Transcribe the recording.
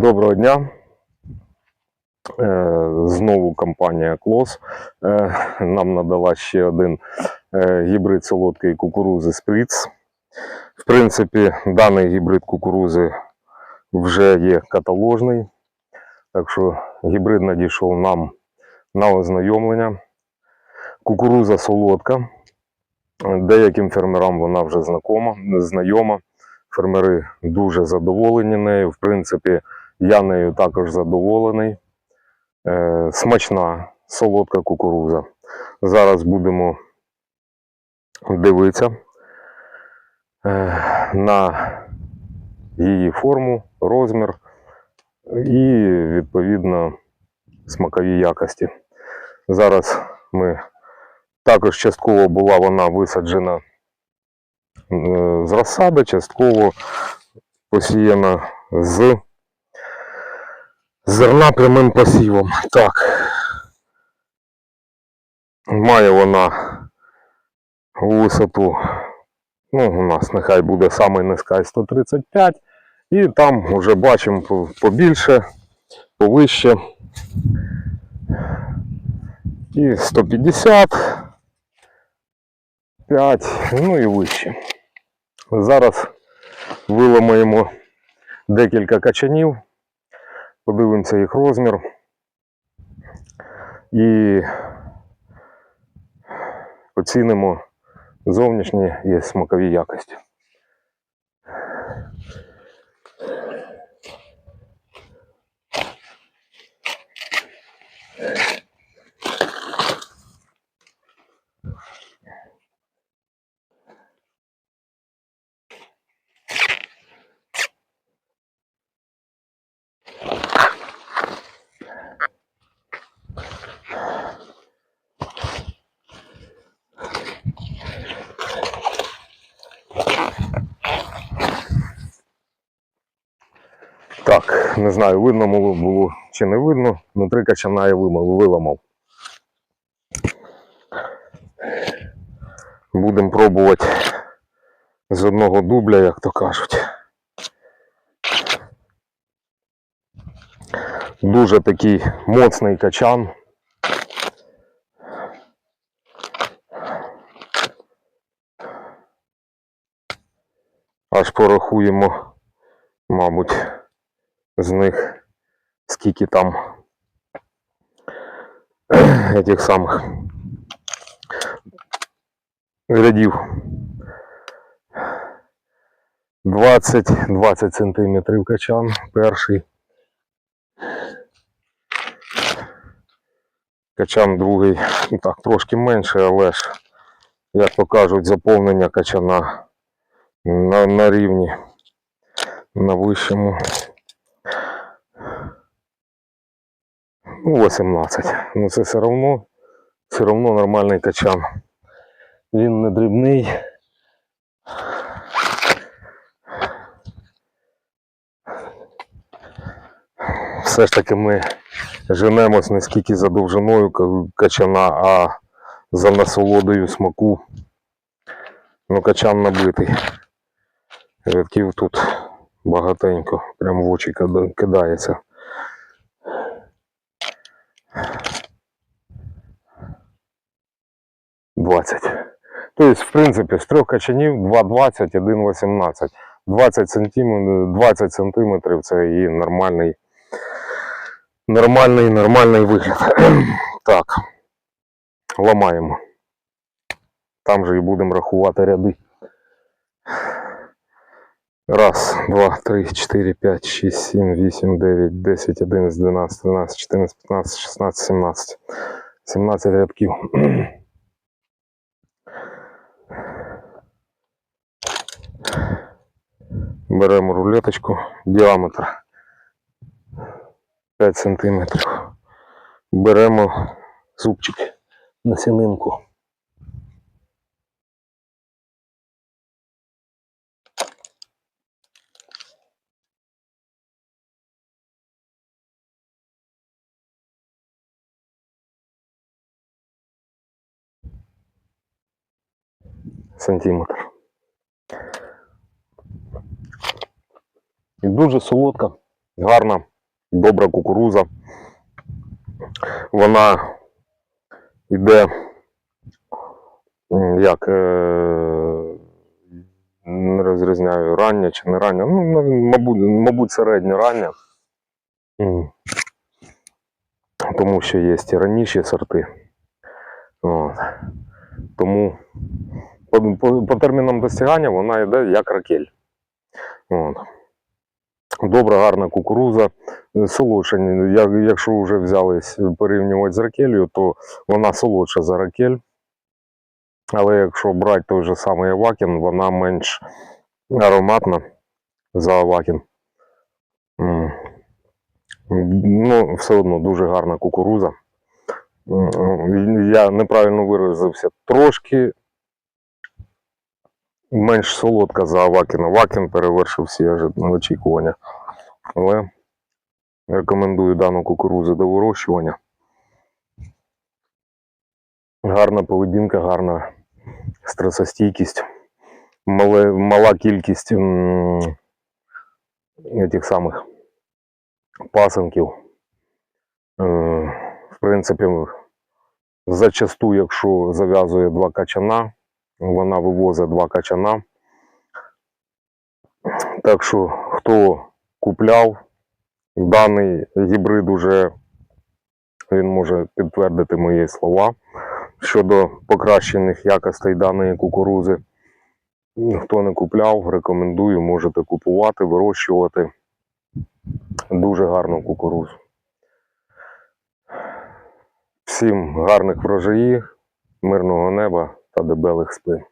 Доброго дня. Е, Знову компанія Клос е, нам надала ще один е, гібрид солодкої кукурузи Сприц. В принципі, даний гібрид кукурузи вже є каталожний, так що гібрид надійшов нам на ознайомлення. Кукуруза солодка. Деяким фермерам вона вже знакома, знайома. Фермери дуже задоволені нею. В принципі, я нею також задоволений. Е, смачна солодка кукуруза. Зараз будемо дивитися е, на її форму, розмір і, відповідно, смакові якості. Зараз ми також частково була вона висаджена е, з розсади, частково посіяна з зерна прямим посівом. Так. Має вона висоту, ну, у нас нехай буде самий низький 135, і там вже бачимо побільше, повище. І 150, 5, ну і вище. Зараз виламаємо декілька качанів, подивимося їх розмір і оцінимо зовнішні і смакові якості. Не знаю, видно було, чи не видно. Внутри качана я виламав. Будемо пробувати з одного дубля, як то кажуть. Дуже такий моцний качан. Аж порахуємо, мабуть, з них скільки там этих самих рядів. 20, 20 сантиметрів качан перший. Качан другий, ну так, трошки менше, але ж, як то кажуть, заповнення качана на, на рівні, на вищому. 18. Ну це все одно, все одно нормальний качан. Він не дрібний. Все ж таки ми женемось не скільки за довжиною качана, а за насолодою смаку. Ну, качан набитий. Рядків тут багатенько, прям в очі кидається. Двадцять. Тобто, в принципі, з трьох качанів 2,20, 1,18. 20 сантиметрів, 20 сантиметрів це і нормальний, нормальний, нормальний вигляд. Так. Ламаємо. Там же і будемо рахувати ряди. Раз, два, три, чотири, п'ять, шість, сім, вісім, дев'ять, десять, одинадцять, дванадцять, тринадцять, чотирнадцять, п'ятнадцять, шістнадцять, сімнадцять. 17 рядків. Беремо рулеточку, діаметр 5 см. Беремо зубчик на сінинку. Сантиметр. І дуже солодка, гарна, добра кукуруза. Вона йде як е, не розрізняю рання чи не рання. Ну, мабуть, мабуть, середньо рання. Тому що є і раніші сорти. От. Тому по, по, по термінам достигання вона йде як ракель. От. Добра, гарна кукуруза, е, Якщо вже взялись порівнювати з ракелью, то вона солодша за ракель. Але якщо брати той же самий Авакін, вона менш ароматна за Авакін. Ну, все одно дуже гарна кукуруза. Я неправильно виразився. Трошки менш солодка за Авакіна. Авакін перевершив всі очікування. Але рекомендую дану кукурузу до вирощування. Гарна поведінка, гарна стресостійкість, мале, мала кількість тих самих пасенків. Е, В принципі, зачасту, якщо зав'язує два качана, вона вивозить два качана. Так що, хто купляв даний гібрид уже він може підтвердити мої слова щодо покращених якостей даної кукурузи. Хто не купляв, рекомендую, можете купувати, вирощувати дуже гарну кукурузу. Всім гарних врожаїв, мирного неба дебелих спин.